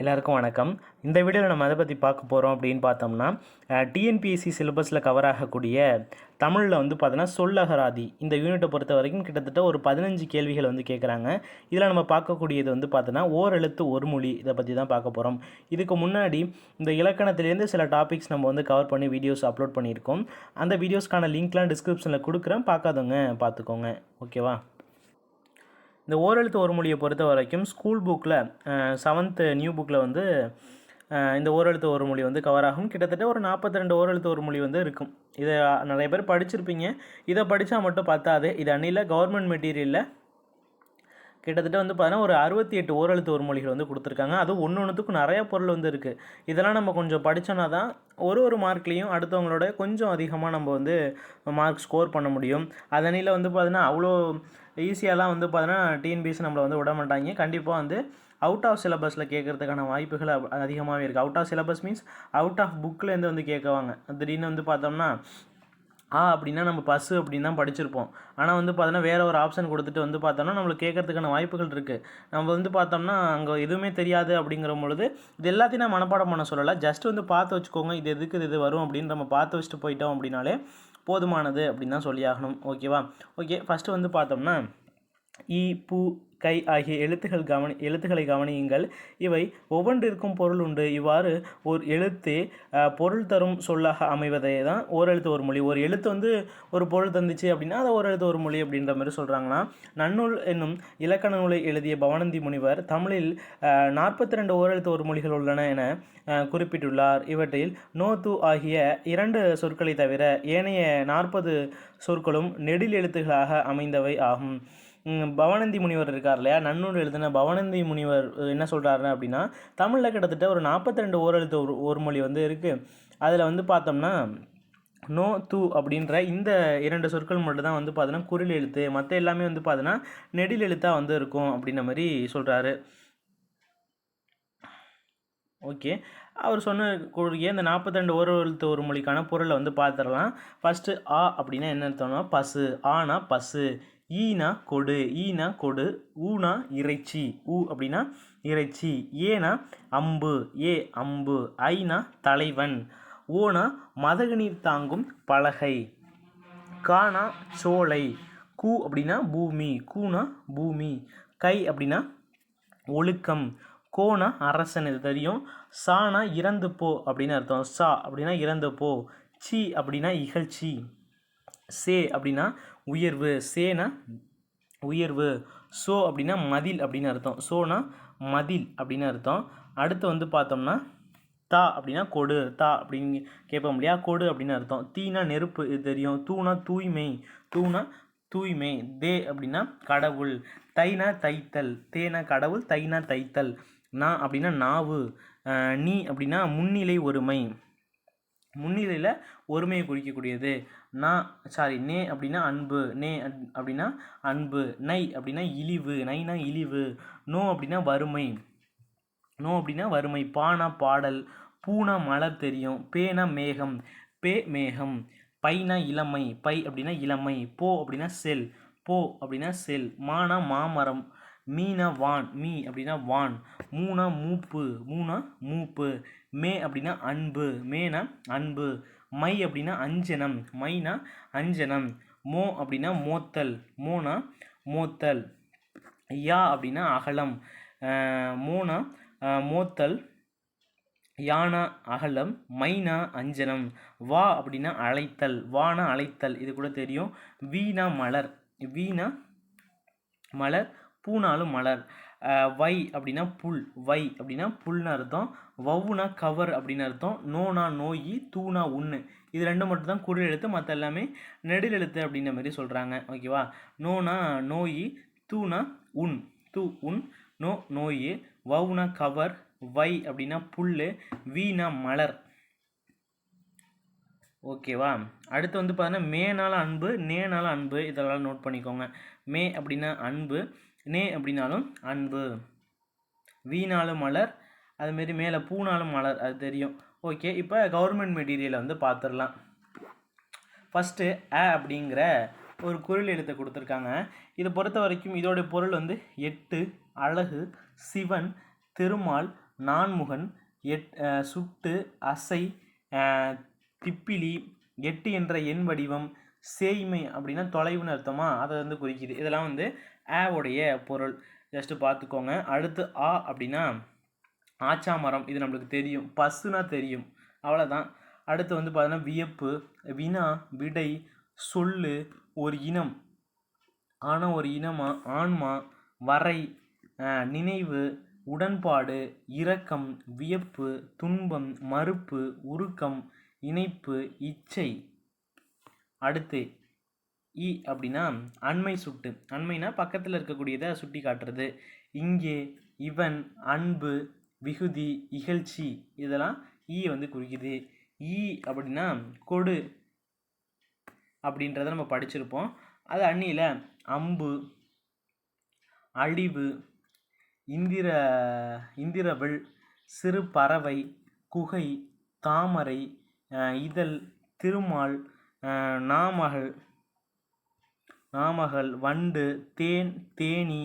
எல்லாருக்கும் வணக்கம். இந்த வீடியோவில் நம்ம அதை பற்றி பார்க்க போகிறோம் அப்படின்னு பார்த்தோம்னா டிஎன்பிஎஸ்சி சிலபஸில் கவர் ஆகக்கூடிய தமிழில் வந்து பார்த்தோன்னா சொல்லகராதி இந்த யூனிட்டை பொறுத்த வரைக்கும் கிட்டத்தட்ட ஒரு பதினஞ்சு கேள்விகள் வந்து கேட்குறாங்க இதில் நம்ம பார்க்கக்கூடியது வந்து பார்த்தோன்னா ஓரெழுத்து ஒரு மொழி இதை பற்றி தான் பார்க்க போகிறோம் இதுக்கு முன்னாடி இந்த இலக்கணத்திலேருந்து சில டாபிக்ஸ் நம்ம வந்து கவர் பண்ணி வீடியோஸ் அப்லோட் பண்ணியிருக்கோம். அந்த வீடியோஸ்க்கான லிங்க்லாம் டிஸ்கிரிப்ஷனில் கொடுக்குறேன். பார்க்காதவங்க பார்த்துக்கோங்க. ஓகேவா இந்த ஓரெழுத்து ஒரு மொழியை பொறுத்த வரைக்கும் ஸ்கூல் புக்கில் செவன்த்து நியூ புக்கில் வந்து இந்த ஓரெழுத்து ஒரு மொழி வந்து கவர் ஆகும். கிட்டத்தட்ட ஒரு நாற்பத்தி ரெண்டு ஓரெழுத்து ஒரு மொழி வந்து இருக்கும். இதை நிறைய பேர் படிச்சிருப்பீங்க. இதை படித்தா மட்டும் பத்தாது. இது அன்னியில் கவர்மெண்ட் மெட்டீரியலில் கிட்டத்தட்ட வந்து பார்த்தீங்கன்னா ஒரு அறுபத்தி எட்டு ஓரெழுத்து ஒரு மொழிகள் வந்து கொடுத்துருக்காங்க. அதுவும் ஒன்று ஒன்றுத்துக்கும் நிறைய பொருள் வந்து இருக்குது இதெல்லாம் நம்ம கொஞ்சம் படித்தோன்னா தான் ஒரு ஒரு மார்க்லேயும் அடுத்தவங்களோட கொஞ்சம் அதிகமாக நம்ம வந்து மார்க் ஸ்கோர் பண்ண முடியும். அதனில் வந்து பார்த்தீங்கன்னா அவ்வளோ ஈஸியாலாம் வந்து பார்த்தீங்கன்னா டிஎன்பிஎஸ்சி நம்மளை வந்து விட மாட்டாங்க. கண்டிப்பாக வந்து அவுட் ஆஃப் சிலபஸில் கேட்குறதுக்கான வாய்ப்புகள் அதிகமாகவே இருக்குது out of syllabus means out of புக்லேருந்து வந்து கேட்குவாங்க. திடீர்னு வந்து பார்த்தோம்னா ஆ அப்படின்னா நம்ம பஸ்ஸு அப்படின்னு தான் படிச்சிருப்போம். ஆனால் வந்து பார்த்தோன்னா வேறு ஒரு ஆப்ஷன் கொடுத்துட்டு வந்து பார்த்தோம்னா நம்மளுக்கு கேட்கறதுக்கான வாய்ப்புகள் இருக்குது நம்ம வந்து பார்த்தோம்னா அங்கே எதுவுமே தெரியாது அப்படிங்கிற பொழுது இது எல்லாத்தையும் நான் மனப்பாடம் பண்ண சொல்லலை. ஜஸ்ட் வந்து பார்த்து வச்சுக்கோங்க. இது எதுக்கு இது இது வரும் அப்படின்னு நம்ம பார்த்து வச்சுட்டு போயிட்டோம் அப்படின்னாலே போதுமானது அப்படின்னு தான் சொல்லி ஆகணும் ஓகேவா ஓகே ஃபஸ்ட்டு வந்து பார்த்தோம்னா இ பூ கை ஆகிய எழுத்துகள் கவனி எழுத்துக்களை கவனியுங்கள். இவை ஒவ்வொன்றிற்கும் பொருள் உண்டு. இவ்வாறு ஒரு எழுத்து பொருள் தரும் சொல்லாக அமைவதே தான் ஓரெழுத்து ஒரு மொழி. ஒரு எழுத்து வந்து ஒரு பொருள் தந்துச்சு அப்படின்னா அதை ஓரெழுத்து ஒரு மொழி அப்படின்ற மாதிரி சொல்கிறாங்கன்னா நன்னூல் என்னும் இலக்கண நூலை எழுதிய பவனந்தி முனிவர் தமிழில் நாற்பத்தி ரெண்டு ஓரெழுத்து ஒரு மொழிகள் உள்ளன என குறிப்பிட்டுள்ளார். இவற்றில் நோ து ஆகிய இரண்டு சொற்களை தவிர ஏனைய நாற்பது சொற்களும் நெடில் எழுத்துகளாக அமைந்தவை ஆகும். பவனந்தி முனிவர் இருக்கார் இல்லையா? நன்னூல் எழுதின பவனந்தி முனிவர் என்ன சொல்கிறாரு அப்படின்னா தமிழில் கிட்டத்தட்ட ஒரு நாற்பத்தி ரெண்டு ஓரெழுத்து ஒரு ஒரு மொழி வந்து இருக்குது அதில் வந்து பார்த்தோம்னா நோ தூ அப்படின்ற இந்த இரண்டு சொற்கள் மட்டும் தான் வந்து பார்த்தோன்னா குரில் எழுத்து மற்ற எல்லாமே வந்து பார்த்தோன்னா நெடில் எழுத்தாக வந்து இருக்கும் அப்படின்ற மாதிரி சொல்கிறாரு ஓகே. அவர் சொன்ன கூடிய இந்த நாற்பத்தெண்டு ஒரு எழுத்து ஒரு மொழிக்கான பொருளை வந்து பார்த்துடலாம் ஃபஸ்ட்டு ஆ அப்படின்னா என்ன அர்த்தம்னா பசு. ஆனா பசு. ஈனா கொடு ஈனா கொடு ஊனா இறைச்சி. ஊ அப்படின்னா இறைச்சி. ஏனா அம்பு ஏ அம்பு. ஐனா தலைவன். ஓனா மதகுநீர் தாங்கும் பலகை. கானா சோலை. கூ அப்படின்னா பூமி கூனா பூமி. கை அப்படின்னா ஒழுக்கம். கோனா அரசன் இது தெரியும். சானா இறந்து போ அப்படின்னு அர்த்தம். சா அப்படின்னா இறந்து போ. சி அப்படின்னா இகழ்ச்சி. சே அப்படின்னா உயர்வு சேனா உயர்வு. சோ அப்படின்னா மதில் அப்படின்னு அர்த்தம். சோனா மதில் அப்படின்னு அர்த்தம். அடுத்து வந்து பார்த்தோம்னா தா அப்படின்னா கொடு தா அப்படின்னு கேட்போம் இல்லையா? கொடு அப்படின்னு அர்த்தம். தீனா நெருப்பு இது தெரியும். தூணா தூய்மை தூணா தூய்மை. தே அப்படின்னா கடவுள். தைனா தைத்தல் தேனா கடவுள் தைனா தைத்தல். நா அப்படின்னா நாவு. நீ அப்படின்னா முன்னிலை ஒருமை. முன்னிலையில் ஒருமையை குறிக்கக்கூடியது. நான் சாரி நே அப்படின்னா அன்பு நே அப்படின்னா அன்பு நை அப்படின்னா இழிவு நைனா இழிவு நோ அப்படின்னா வறுமை நோ அப்படின்னா வறுமை பானா பாடல் பூனா மலர் தெரியும் பேனா மேகம் பே மேகம் பைனா இளமை பை அப்படின்னா இளமை போ அப்படின்னா செல் போ அப்படின்னா செல் மானா மாமரம் மீனா வான் மீ அப்படின்னா வான் மூணா மூப்பு மூணா மூப்பு மே அப்படின்னா அன்பு மேனா அன்பு மை அப்படின்னா அஞ்சனம். மைனா அஞ்சனம். மோ அப்படின்னா மோத்தல். மோனா மோத்தல். யா அப்படின்னா அகலம். மோனா மோத்தல். யானா அகலம். மைனா அஞ்சனம். வா அப்படின்னா அழைத்தல். வானா அழைத்தல். இது கூட தெரியும். வீணா மலர். வீணா மலர் பூனாலும் மலர். வை அப்படின்னா புல். வை அப்படின்னா புல்னு அர்த்தம். வவ்வுனா கவர் அப்படின்னு அர்த்தம். நோனா நோயி தூணா உண்ணு. இது ரெண்டு மட்டும் தான் குரல் எழுத்து மற்ற எல்லாமே நெடில் எழுத்து அப்படின்ற மாதிரி சொல்கிறாங்க ஓகேவா நோனா நோயி தூணா உன் தூ உன் நோ நோயி. வவுனா கவர் வை அப்படின்னா புல் வீணா மலர். ஓகேவா அடுத்து வந்து பார்த்தீங்கன்னா மேனால அன்பு நேனால அன்பு. இதெல்லாம் நோட் பண்ணிக்கோங்க. மே அப்படின்னா அன்பு நே அப்படின்னாலும் அன்பு. வீணாலும் மலர் அதுமாரி மேலே பூனாலும் மலர் அது தெரியும். ஓகே இப்போ கவர்மெண்ட் மெட்டீரியலை வந்து பார்த்துடலாம் ஃபஸ்ட்டு அ அப்படிங்கிற ஒரு குரல் எழுத்தை கொடுத்துருக்காங்க. இதை பொறுத்த வரைக்கும் இதோடைய பொருள் வந்து எட்டு அழகு சிவன் திருமால் நான்முகன் எட் சுட்டு அசை திப்பிலி எட்டு என்ற எண் வடிவம் சேய்மை அப்படின்னா தொலைவுன்னு அர்த்தமா? அதை வந்து குறிக்குது. இதெல்லாம் வந்து ஆவோடைய பொருள். ஜஸ்ட்டு பார்த்துக்கோங்க அடுத்து ஆ அப்படின்னா ஆச்சா மரம் இது நம்மளுக்கு தெரியும். பசுனா தெரியும். அவ்வளோதான் அடுத்து வந்து பார்த்தோன்னா வியப்பு வினா விடை சொல்லு ஒரு இனம். ஆனால் ஒரு இனமா? ஆன்மா வரை நினைவு உடன்பாடு இரக்கம் வியப்பு துன்பம் மறுப்பு உருக்கம் இணைப்பு இச்சை. அடுத்து இ அப்படின்னா அண்மை சுட்டு. அண்மைனா பக்கத்தில் இருக்கக்கூடியதை சுட்டி காட்டுறது இங்கே இவன் அன்பு விகுதி இகழ்ச்சி இதெல்லாம் ஈ வந்து குறிக்குது. ஈ அப்படின்னா கொடு அப்படின்றத நம்ம படிச்சிருப்போம். அது அண்ணியில் அம்பு அழிவு இந்திர இந்திரவள் சிறு பறவை குகை தாமரை இதழ் திருமால் நாமகள் நாமகள் வண்டு தேன் தேனி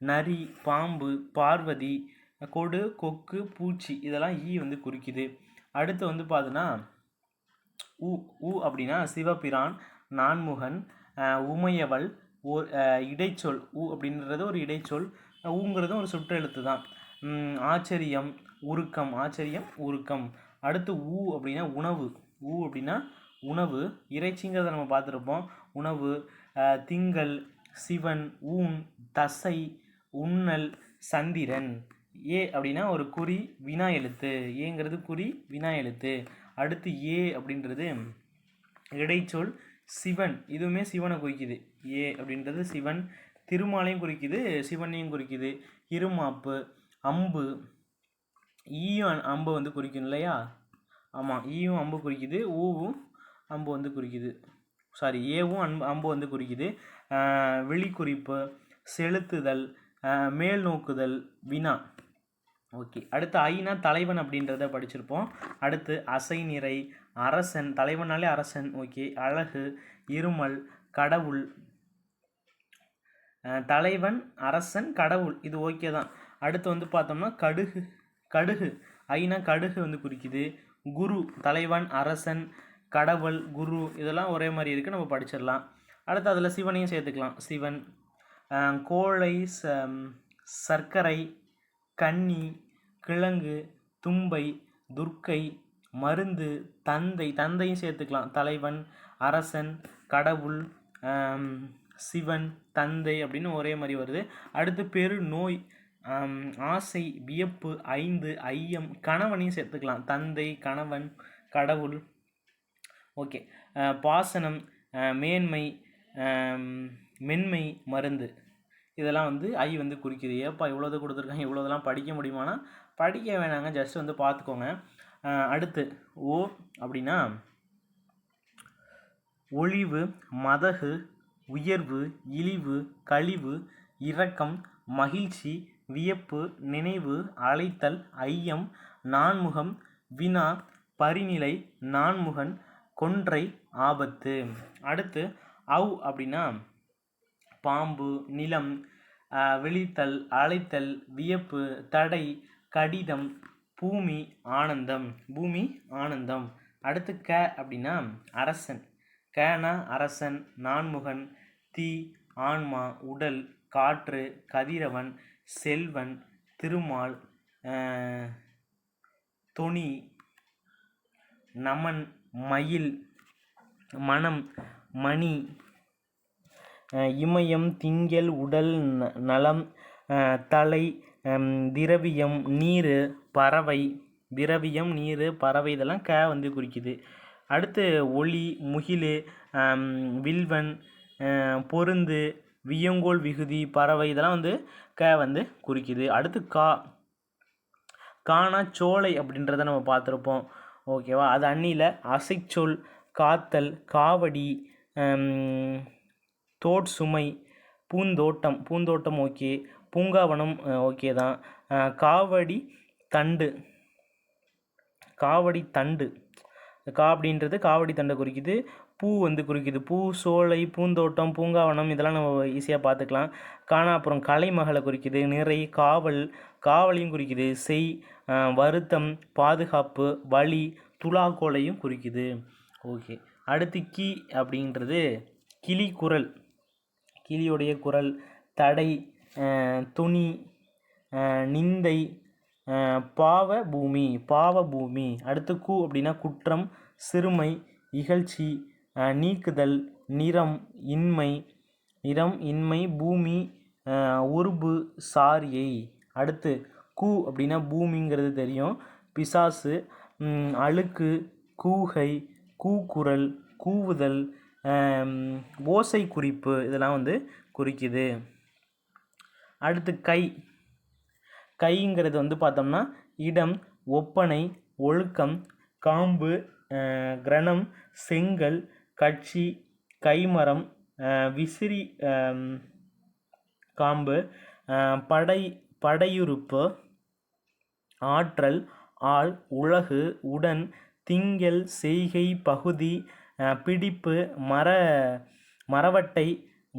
நரி பாம்பு பார்வதி கொடு கொக்கு பூச்சி இதெல்லாம் ஈ வந்து குறிக்குது. அடுத்து வந்து பார்த்தோன்னா உ உ அப்படின்னா சிவபிரான் நான்முகன் உமையவள் ஓர் இடைச்சொல் உ அப்படின்றது ஒரு இடைச்சொல். ஊங்கிறதும் ஒரு சுற்றெழுத்து தான். ஆச்சரியம் உருக்கம் ஆச்சரியம் உருக்கம். அடுத்து ஊ அப்படின்னா உணவு. ஊ அப்படின்னா உணவு. இறைச்சிங்கிறத நம்ம பார்த்துருப்போம். உணவு திங்கள் சிவன் ஊன் தசை உண்ணல் சந்திரன். ஏ அப்படின்னா ஒரு குறி வினா எழுத்து. ஏங்கிறது குறி வினா எழுத்து. அடுத்து ஏ அப்படின்றது இடைச்சொல் சிவன். இதுவுமே சிவனை குறிக்குது. ஏ அப்படின்றது சிவன். திருமாலையும் குறிக்குது சிவனையும் குறிக்குது. இருமாப்பு அம்பு. ஈயும் அம்பு வந்து குறிக்கும் இல்லையா? ஆமாம் ஈயும் அம்பு குறிக்குது ஊவும் அம்பு வந்து குறிக்குது. சாரி ஏவும் அன்பு அம்பு வந்து குறிக்குது. ஆஹ் விழிக்குறிப்பு செலுத்துதல் மேல் நோக்குதல் வினா. ஓகே. அடுத்து ஐனா தலைவன் அப்படின்றத படிச்சிருப்போம். அடுத்து அசை நிறை அரசன் தலைவனாலே அரசன் ஓகே. அழகு இருமல் கடவுள். தலைவன் அரசன் கடவுள். இது ஓகே தான். அடுத்து வந்து பார்த்தோம்னா கடுகு கடுகு. ஐனா கடுகு வந்து குறிக்குது. குரு தலைவன் அரசன் கடவுள் குரு. இதெல்லாம் ஒரே மாதிரி இருக்குது நம்ம படிச்சிடலாம். அடுத்து அதில் சிவனையும் சேர்த்துக்கலாம். சிவன். கோழை ச சர்க்கரை கன்னி கிழங்கு தும்பை துர்க்கை மருந்து தந்தை தந்தையும் சேர்த்துக்கலாம். தலைவன் அரசன் கடவுள் சிவன் தந்தை அப்படின்னு ஒரே மாதிரி வருது. அடுத்து பெரு நோய் ஆசை வியப்பு ஐந்து ஐயம் கணவனையும் சேர்த்துக்கலாம். தந்தை கணவன் கடவுள். ஓகே. பாசனம் மேன்மை மென்மை மருந்து. இதெல்லாம் வந்து ஐ வந்து குறிக்குது. ஏப்பா இவ்வளோது கொடுத்துருக்காங்க? இவ்வளோதெல்லாம் படிக்க முடியுமானா? படிக்க வேணாங்க. ஜஸ்ட் வந்து பார்த்துக்கோங்க. அடுத்து. ஓ அப்படின்னா ஒளிவு மதகு உயர்வு இழிவு கழிவு இரக்கம் மகிழ்ச்சி வியப்பு நினைவு அழைத்தல் ஐயம் நான்முகம் வினா பரிநிலை நான்முகன் கொன்றை ஆபத்து. அடுத்து அவ் அப்படின்னா பாம்பு நிலம் விழித்தல் அழைத்தல் வியப்பு தடை கடிதம் பூமி ஆனந்தம். பூமி ஆனந்தம். அடுத்து க அப்படின்னா அரசன். கனா அரசன் நான்முகன் தீ ஆன்மா உடல் காற்று கதிரவன் செல்வன் திருமால் தொனி நமன் மயில் மனம் மணி இமயம் திங்கள் உடல் ந- நலம் தலை திரவியம் நீர் பறவை திரவியம் நீர் பறவை இதெல்லாம் க வந்து குறிக்குது. அடுத்து ஒளி முகில் வில்வன் பொருந்து வியங்கோல் விகுதி பறவை இதெல்லாம் வந்து க வந்து குறிக்குது. அடுத்து கா காணா சோலை அப்படின்றத நம்ம பார்த்துருப்போம். ஓகேவா? அது அன்னியில் அசைச்சொல் காத்தல் காவடி தோட்சுமை பூந்தோட்டம் பூந்தோட்டம் ஓகே பூங்காவனம் ஓகே தான். காவடி தண்டு. காவடி தண்டு. கா அப்படின்றது காவடி தண்டை குறிக்குது. பூ வந்து குறிக்குது. பூ சோலை பூந்தோட்டம் பூங்காவனம் இதெல்லாம் நம்ம ஈஸியாக பார்த்துக்கலாம் காணா அப்புறம் கலைமகளை குறிக்குது. நிறை காவல் காவலையும் குறிக்குது. செய் வருத்தம் பாதுகாப்பு வழி துலாக்கோலையும் குறிக்குது. ஓகே. அடுத்து கி அப்படின்றது கிளி குரல். கிளியுடைய குரல் தடை துணி நிந்தை பாவ பூமி பாவ பூமி. அடுத்து கு அப்படின்னா குற்றம் சிறுமை இகழ்ச்சி நீக்குதல் நிறம் இன்மை. நிறம் இன்மை பூமி உருபு சாரியை. அடுத்து கூ அப்படின்னா பூமிங்கிறது தெரியும். பிசாசு அழுக்கு கூகை கூக்குரல் கூவுதல் ஓசை குறிப்பு இதெல்லாம் வந்து குறிக்குது. அடுத்து கை. கைங்கிறது வந்து பார்த்தோம்னா இடம் ஒப்பனை ஒழுக்கம் காம்பு கிரணம் செங்கல் கட்சி கைமரம் விசிறி காம்பு படை படையுறுப்பு ஆற்றல் ஆள் உலகு உடன் திங்கள் செய்கை பகுதி பிடிப்பு மர மரவட்டை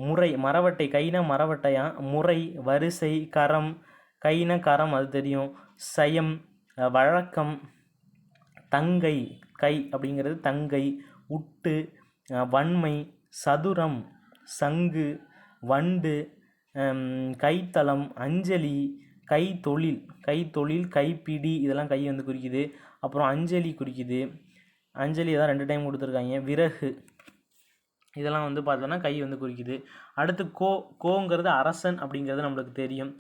முறை மரவட்டை கைனா மரவட்டையா? முறை வரிசை கரம் கைனா கரம் அது தெரியும். சயம் வழக்கம் தங்கை கை அப்படிங்கிறது தங்கை. உட்டு வன்மை சதுரம் சங்கு வண்டு கைத்தளம் அஞ்சலி கைத்தொழில். கைத்தொழில் கைப்பிடி இதெல்லாம் கை வந்து குறிக்குது. அப்புறம் அஞ்சலி குறிக்குது. அஞ்சலி தான் ரெண்டு டைம் கொடுத்துருக்காங்க. விறகு. இதெல்லாம் வந்து பார்த்தோன்னா கை வந்து குறிக்குது. அடுத்து கோ கோங்கிறது அரசன் அப்படிங்கிறது நம்மளுக்கு தெரியும்.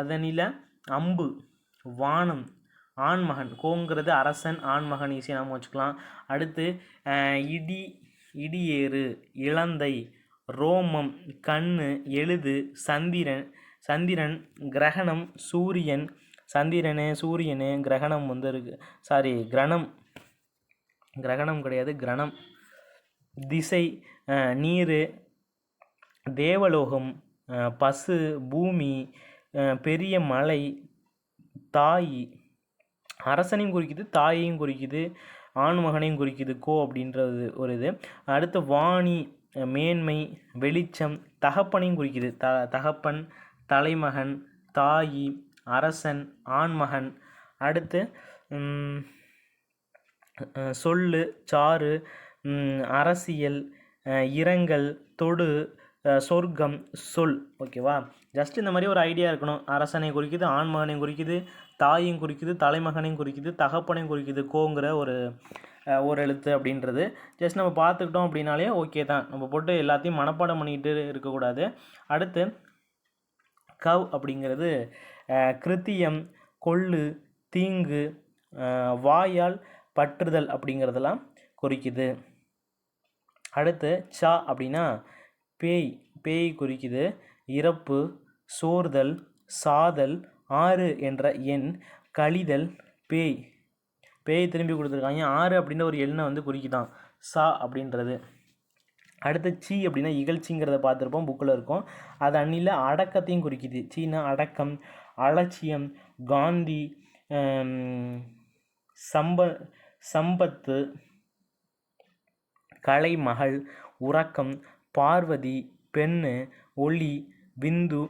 அதனில் அம்பு வானம் ஆண்மகன். கோங்கிறது அரசன் ஆண்மகன் ஈஸியாக நம்ம வச்சுக்கலாம். அடுத்து இடி இடியேறு இளந்தை ரோமம் கண்ணு எழுது சந்திரன். சந்திரன் கிரகணம் சூரியன். சந்திரனு சூரியனு கிரகணம் வந்து இருக்கு. சாரி கிரணம். கிரகணம் கிடையாது. கிரணம் திசை நீர் தேவலோகம் பசு பூமி பெரிய மலை தாய் அரசனையும் குறிக்குது தாயையும் குறிக்குது ஆண்மகனையும் குறிக்குது கோ அப்படின்றது ஒரு இது. அடுத்து வாணி மேன்மை வெளிச்சம் தகப்பனையும் குறிக்குது. த தகப்பன் தலைமகன் தாயி அரசன் ஆண்மகன். அடுத்து சொல் சாறு அரசியல் இரங்கல் தொடு சொர்க்கம் சொல். ஓகேவா? ஜஸ்ட் இந்த மாதிரி ஒரு ஐடியா இருக்கணும். அரசனை குறிக்குது ஆண்மகனையும் குறிக்குது தாயும் குறிக்குது தலைமகனையும் குறிக்குது தகப்பனையும் குறிக்குது கோங்கிற ஒரு ஒரு எழுத்து அப்படின்றது. ஜஸ்ட் நம்ம பார்த்துக்கிட்டோம் அப்படின்னாலே ஓகே தான். நம்ம போட்டு எல்லாத்தையும் மனப்பாடம் பண்ணிக்கிட்டு இருக்கக்கூடாது. அடுத்து கவ் அப்படிங்கிறது கிருத்தியம் கொள்ளு தீங்கு வாயால் பற்றுதல் அப்படிங்கிறதெல்லாம் குறிக்குது. அடுத்து சா அப்படின்னா பேய் பேய் குறிக்குது. இறப்பு சோர்தல் சாதல் ஆறு என்ற எண் கழிதல் பேய். பேய் திரும்பி கொடுத்துருக்காங்க. ஆறு அப்படின்ற ஒரு எண்ணை வந்து குறிக்குதான். சா அப்படின்றது. அடுத்து சீ அப்படின்னா இகழ்ச்சிங்கிறத பார்த்துருப்போம் புக்கில் இருக்கும். அது அன்னில அடக்கத்தையும் குறிக்குது. சீனா அடக்கம் அலட்சியம் காந்தி சம்ப சம்பத்து கலைமகள் உறக்கம் பார்வதி பெண்ணு ஒளி விந்து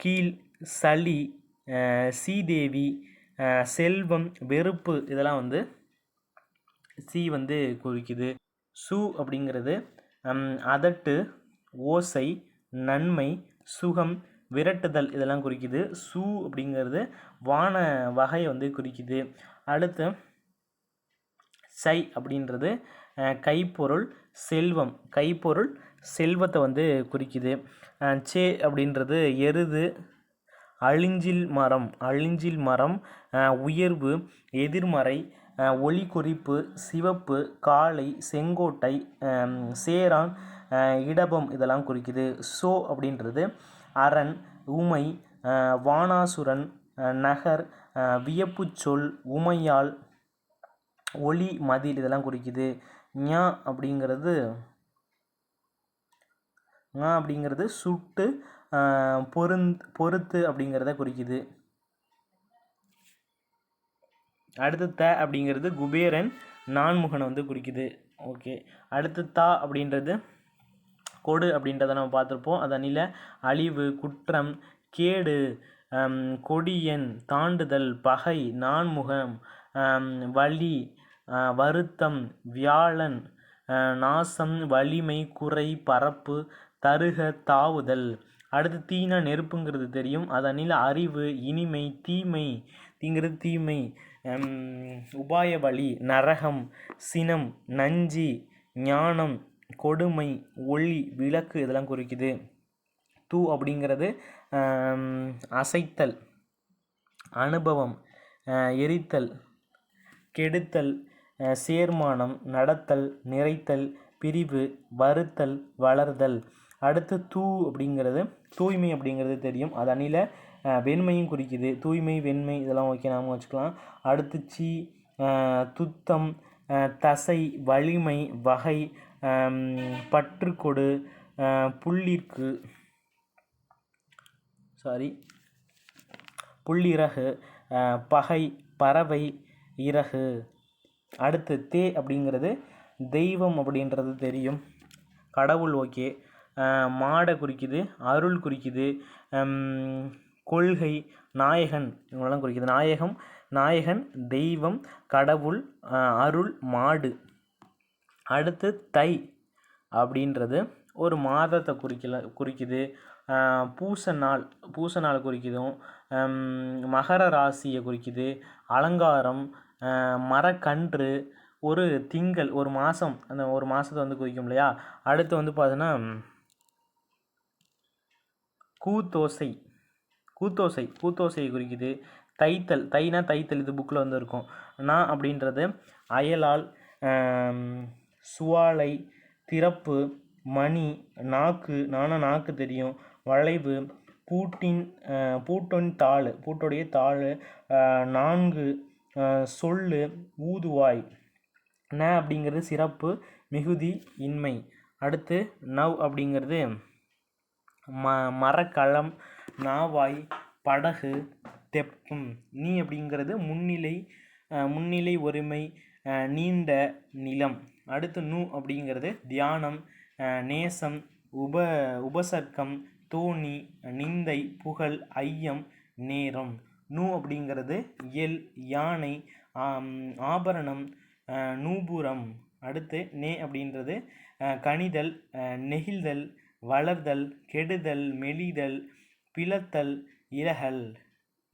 கீழ் சளி சீதேவி செல்வம் வெறுப்பு இதெல்லாம் வந்து சி வந்து குறிக்குது. சு அப்படிங்கிறது அதட்டு ஓசை நன்மை சுகம் விரட்டுதல் இதெல்லாம் குறிக்குது. சு அப்படிங்கிறது வான வகையை வந்து குறிக்குது. அடுத்து சை அப்படின்றது கைப்பொருள் செல்வம். கைப்பொருள் செல்வத்தை வந்து குறிக்குது. சே அப்படின்றது எருது அழிஞ்சில் மரம். அழிஞ்சில் மரம் உயர்வு எதிர்மறை ஒளி குறிப்பு சிவப்பு காளை செங்கோட்டை சேரான் இடபம் இதெல்லாம் குறிக்குது. சோ அப்படின்றது அரண் உமை வானாசுரன் நகர் வியப்புச் சொல் உமையால் ஒளி மதில் இதெல்லாம் குறிக்குது. ஞா அப்படிங்கிறது ஞா அப்படிங்கிறது சுட்டு பொருந் பொருந்த் பொறுத்து அப்படிங்கிறத குறிக்குது. அடுத்து த அப்படிங்கிறது குபேரன் நான்முகனை வந்து குறிக்குது. ஓகே. அடுத்து தா அப்படின்றது கொடு அப்படின்றத நம்ம பார்த்துருப்போம். அதனில அழிவு குற்றம் கேடு கொடியன் தாண்டுதல் பகை நான்முகம் வலி வருத்தம் வியாழன் நாசம் வலிமை குறை பரப்பு தருக தாவுதல். அடுத்து தீனா நெருப்புங்கிறது தெரியும். அதனில் அறிவு இனிமை தீமை. தீங்கிறது தீமை. உபாய வழி நரகம் சினம் நஞ்சி ஞானம் கொடுமை ஒளி விளக்கு இதெல்லாம் குறிக்குது. தூ அப்படிங்கிறது அசைத்தல் அனுபவம் எரித்தல் கெடுத்தல் சேர்மானம் நடத்தல் நிறைத்தல் பிரிவு வருத்தல் வளர்தல். அடுத்து தூ அப்படிங்கிறது தூய்மை அப்படிங்கிறது தெரியும். அது அணியில் வெண்மையும் குறிக்குது. தூய்மை வெண்மை இதெல்லாம் ஓகே நாம வச்சுக்கலாம். அடுத்து சி துத்தம் தசை வலிமை வகை பற்றுக்கொடு புள்ளிற்கு சாரி புள்ளிறகு பகை பறவை இறகு. அடுத்து தே அப்படிங்கிறது தெய்வம் அப்படின்றது தெரியும். கடவுள் ஓகே. மாடை குறிக்குது அருள் குறிக்குது கொள்கை நாயகன் இவங்களெல்லாம் குறிக்குது. நாயகம் நாயகன் தெய்வம் கடவுள் அருள் மாடு. அடுத்து தை அப்படின்றது ஒரு மாதத்தை குறிக்கல குறிக்குது. பூச நாள் பூச நாள் குறிக்குதும் மகர ராசியை குறிக்குது. அலங்காரம் மரக்கன்று ஒரு திங்கள் ஒரு மாதம் அந்த ஒரு மாதத்தை வந்து குறிக்கும் இல்லையா? அடுத்து வந்து பார்த்தீங்கன்னா கூத்தோசை. கூத்தோசை கூத்தோசையை குறிக்குது. தைத்தல் தைனா தைத்தல் இது புக்கில் வந்து இருக்கும். நான் அப்படின்றது அயலால் சுவாலை திறப்பு மணி நாக்கு நானா நாக்கு தெரியும். வளைவு பூட்டின் அஹ், பூட்டின் தாள் பூட்டோடைய தாள் நான்கு சொல் சொல்லு ஊதுவாய். ந அப்படிங்கிறது சிறப்பு மிகுதி இன்மை. அடுத்து நவ் அப்படிங்கிறது ம மரக்கலம் நாவாய் படகு தெப்பம். நீ அப்படிங்கிறது முன்னிலை முன்னிலை ஒருமை நீண்ட நிலம். அடுத்து நு அப்படிங்கிறது தியானம் நேசம் உப உபசர்க்கம் தோணி நிந்தை புகழ் ஐயம் நேரம். நூ அப்படிங்கிறது எல் யானை ஆபரணம் நூபுரம். அடுத்து நே அப்படின்றது கணிதல் கனிதல் நெகிழ்தல் வளர்தல் கெடுதல் மெலிதல் பிளத்தல் இலகல்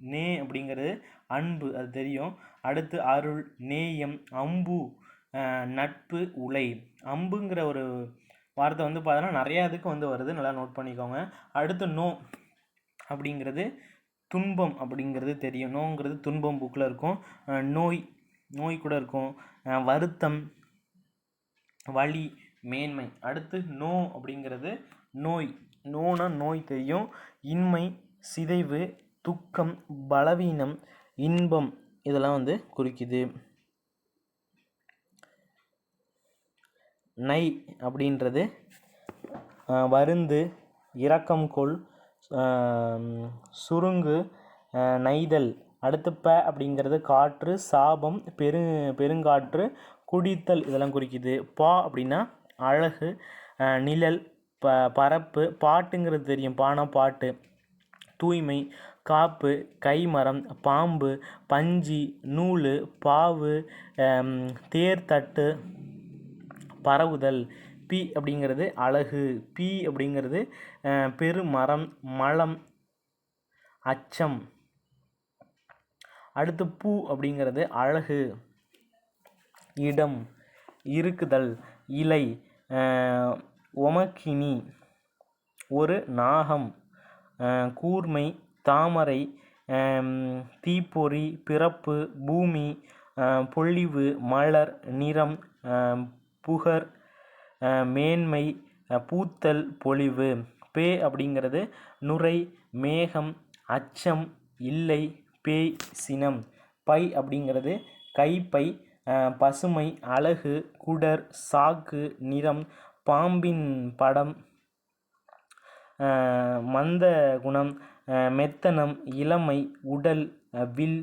நே அப்படிங்கிறது அன்பு அது தெரியும். அடுத்து அருள் நேயம் அம்பு நட்பு உலை. அம்புங்கிற ஒரு வார்த்தை வந்து பார்த்தோன்னா நிறையா இதுக்கு வந்து வருது. நல்லா நோட் பண்ணிக்கோங்க. அடுத்து நோ அப்படிங்கிறது துன்பம் அப்படிங்கிறது தெரியும். நோங்கிறது துன்பம் புக்கில் இருக்கும். நோய் நோய் கூட இருக்கும். வருத்தம் வலி மேன்மை. அடுத்து நோ அப்படிங்கிறது நோய். நோனா நோய் தெரியும். இன்மை சிதைவு துக்கம் பலவீனம் இன்பம் இதெல்லாம் வந்து குறிக்குது. நை அப்படின்றது வருந்து இரக்கம் கொள் சுருங்கு நைதல் அடுத்து ப அப்படிங்கிறது காற்று சாபம் பெரு பெருங்காற்று குடித்தல் இதெல்லாம் குறிக்குது. பா அப்படின்னா அழகு நிழல் ப பரப்பு பாட்டுங்கிறது தெரியும். பானா பாட்டு. தூய்மை காப்பு கைமரம் பாம்பு பஞ்சி நூல் பாவு தேர்தட்டு பரவுதல். பி அப்படிங்கிறது அழகு. பி அப்படிங்கிறது பெருமரம் மலம் அச்சம். அடுத்து பூ அப்படிங்கிறது அழகு. இடம் இருக்குதல் இலை ஒமக்கினி ஒரு நாகம் கூர்மை தாமரை தீப்பொறி பிறப்பு பூமி பொழிவு மலர் நிறம் புகர் மேன்மை பூத்தல் பொழிவு பே அப்படிங்கிறது நுரை மேகம் அச்சம் இல்லை பேய் சினம். பை அப்படிங்கிறது கைப்பை பசுமை அழகு குடர் சாக்கு நிறம் பாம்பின் படம் மந்த குணம் மெத்தனம் இளமை உடல் வில்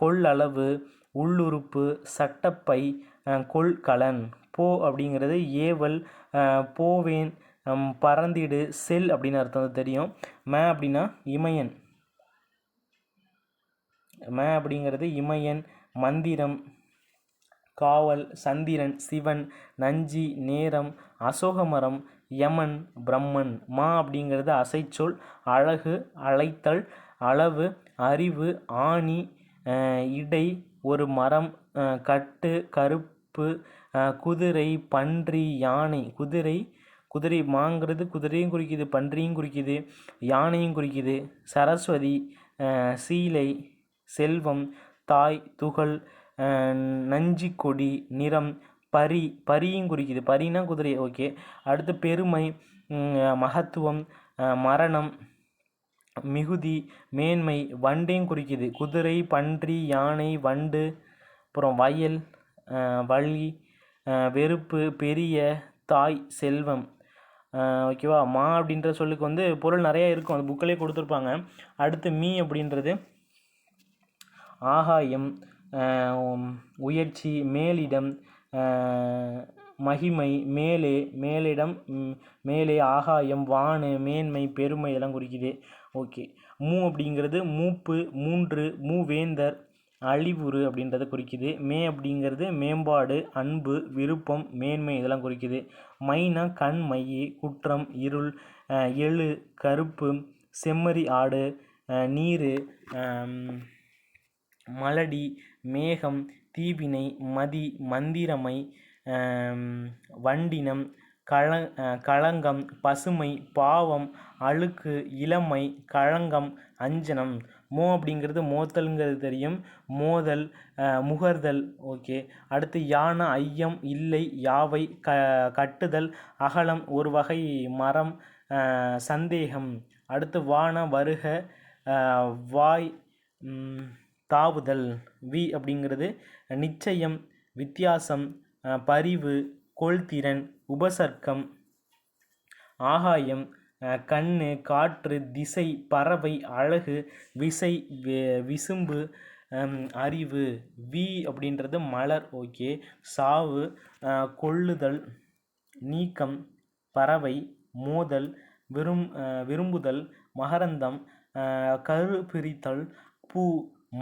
கொள்ளளவு உள்ளுறுப்பு சட்டப்பை கொள்கலன். போ அப்படிங்கிறது ஏவல் போவேன் பறந்திடு செல் அப்படின்னு அர்த்தம் தெரியும். ம அப்படின்னா இமயன். ம அப்படிங்கிறது இமயன் மந்திரம் காவல் சந்திரன் சிவன் நஞ்சி நேரம் அசோகமரம் யமன் பிரம்மன். மா அப்படிங்கிறது அசைச்சொல் அழகு அழைத்தல் அளவு அறிவு ஆணி இடை ஒரு மரம் கட்டு கருப்பு குதிரை பன்றி யானை. குதிரை குதிரை மாங்கிறது குதிரையும் குறிக்குது பன்றியும் குறிக்குது யானையும் குறிக்குது. சரஸ்வதி சீலை செல்வம் தாய் துகள் அஹ், நஞ்சிக்கொடி நிறம் பரி. பரியும் குறிக்குது. பரினா குதிரை. ஓகே. அடுத்து பெருமை மகத்துவம் மரணம் மிகுதி மேன்மை வண்டையும் குறிக்குது. குதிரை பன்றி யானை வண்டு அப்புறம் வயல் வழி வெறுப்பு பெரிய தாய் செல்வம். ஓகேவா? மா அப்படின்ற சொல்லுக்கு வந்து பொருள் நிறையா இருக்கும். அது புக்கிலே கொடுத்துருப்பாங்க. அடுத்து மீ அப்படின்றது. ஆகாயம் உயர்ச்சி மேலிடம் மகிமை மேலே மேலிடம் மேலே ஆகாயம் வானு மேன்மை பெருமை இதெல்லாம் குறிக்குது. ஓகே. மூ அப்படிங்கிறது மூப்பு மூன்று மூவேந்தர் அழிவுறு அப்படின்றத குறிக்குது. மே அப்படிங்கிறது மேம்பாடு அன்பு விருப்பம் மேன்மை இதெல்லாம் குறிக்குது. மைனா கண் மையி குற்றம் இருள் எழு கருப்பு செம்மறி ஆடு நீர் மலடி மேகம் தீவினை மதி மந்திரமை வண்டினம் கள களங்கம் பசுமை பாவம் அழுக்கு இளமை களங்கம் அஞ்சனம். மோ அப்படிங்கிறது மோத்தல்ங்கிறது தெரியும். மோதல் முகர்தல் ஓகே. அடுத்து யானை ஐயம் இல்லை யாவை க கட்டுதல் அகலம் ஒரு வகை மரம் சந்தேகம். அடுத்து வான வருக வாய் தாவுதல் வி அப்படிங்கிறது நிச்சயம் வித்தியாசம் பரிவு கொள்திறன் உபசர்க்கம் ஆகாயம் கண் காற்று திசை பறவை அழகு விசை விசும்பு அறிவு வி அப்படின்றது மலர் ஓகே. சாவு கொள்ளுதல் நீக்கம் பறவை மோதல் விரும் விரும்புதல் மகரந்தம் கரு பிரித்தல் பூ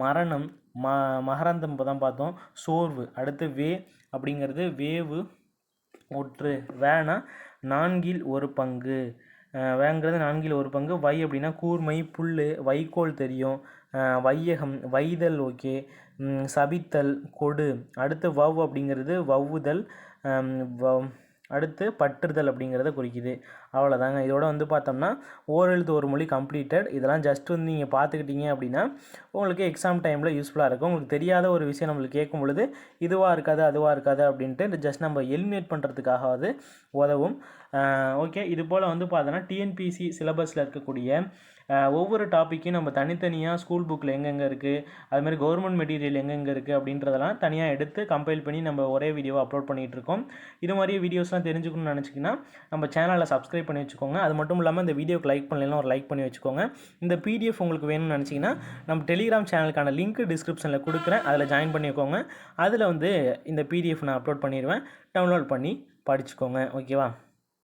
மரணம் ம மகரந்தம் இப்போ தான் பார்த்தோம். சோர்வு அடுத்து வே அப்படிங்கிறது வேவு ஒற்று வேனா நான்கில் ஒரு பங்கு. வேங்கிறது நான்கில் ஒரு பங்கு. வை அப்படின்னா கூர்மை புல் வைக்கோல் தெரியும். வையகம் வைதல் ஓகே. சபித்தல் கொடு. அடுத்து வவ் அப்படிங்கிறது வவ்வுதல். வ- அடுத்து பற்றுதல் அப்படிங்கிறத குறிக்குது. அவ்வளோதாங்க. இதோட வந்து பார்த்தோம்னா ஓரெழுத்து ஒரு மொழி கம்ப்ளீட்டட் இதெல்லாம் ஜஸ்ட் வந்து நீங்கள் பார்த்துக்கிட்டீங்க அப்படின்னா உங்களுக்கு எக்ஸாம் டைமில் யூஸ்ஃபுல்லாக இருக்கும். உங்களுக்கு தெரியாத ஒரு விஷயம் நம்மளுக்கு கேட்கும் பொழுது இதுவாக இருக்காது அதுவாக இருக்காது அப்படின்ட்டு ஜஸ்ட் நம்ம எலிமினேட் பண்ணுறதுக்காகவாது உதவும். ஓகே இது போல் வந்து பார்த்தோன்னா டிஎன்பிசி சிலபஸில் இருக்கக்கூடிய ஒவ்வொரு டாப்பிக்கும் நம்ம தனித்தனியாக ஸ்கூல் புக்கில் எங்கெங்கே இருக்குது அதுமாதிரி கவர்மெண்ட் மெட்டீரியல் எங்கெங்கே இருக்குது அப்படின்றதெல்லாம் தனியாக எடுத்து கம்பைல் பண்ணி நம்ம ஒரே வீடியோவை அப்லோட் பண்ணிகிட்டு இருக்கோம். இது மாதிரி வீடியோஸ்லாம் தெரிஞ்சுக்கணும்னு நினச்சிங்கன்னா நம்ம சேனலை சப்ஸ்கிரைப் பண்ணி வச்சுக்கோங்க. அது மட்டும் இல்லாமல் இந்த வீடியோக்கு லைக் பண்ணலாம் ஒரு லைக் பண்ணி வச்சுக்கோங்க. இந்த பிடிஎஃப் உங்களுக்கு வேணும்னு நினச்சிங்கன்னா நம்ம டெலிகிராம் சேனலுக்கான லிங்க் டிஸ்கிரிப்ஷனில் கொடுக்குறேன். அதில் ஜாயின் பண்ணிக்கோங்க. அதில் வந்து இந்த பிடிஎஃப் நான் அப்லோட் பண்ணிடுவேன் டவுன்லோட் பண்ணி படிச்சுக்கோங்க. ஓகேவா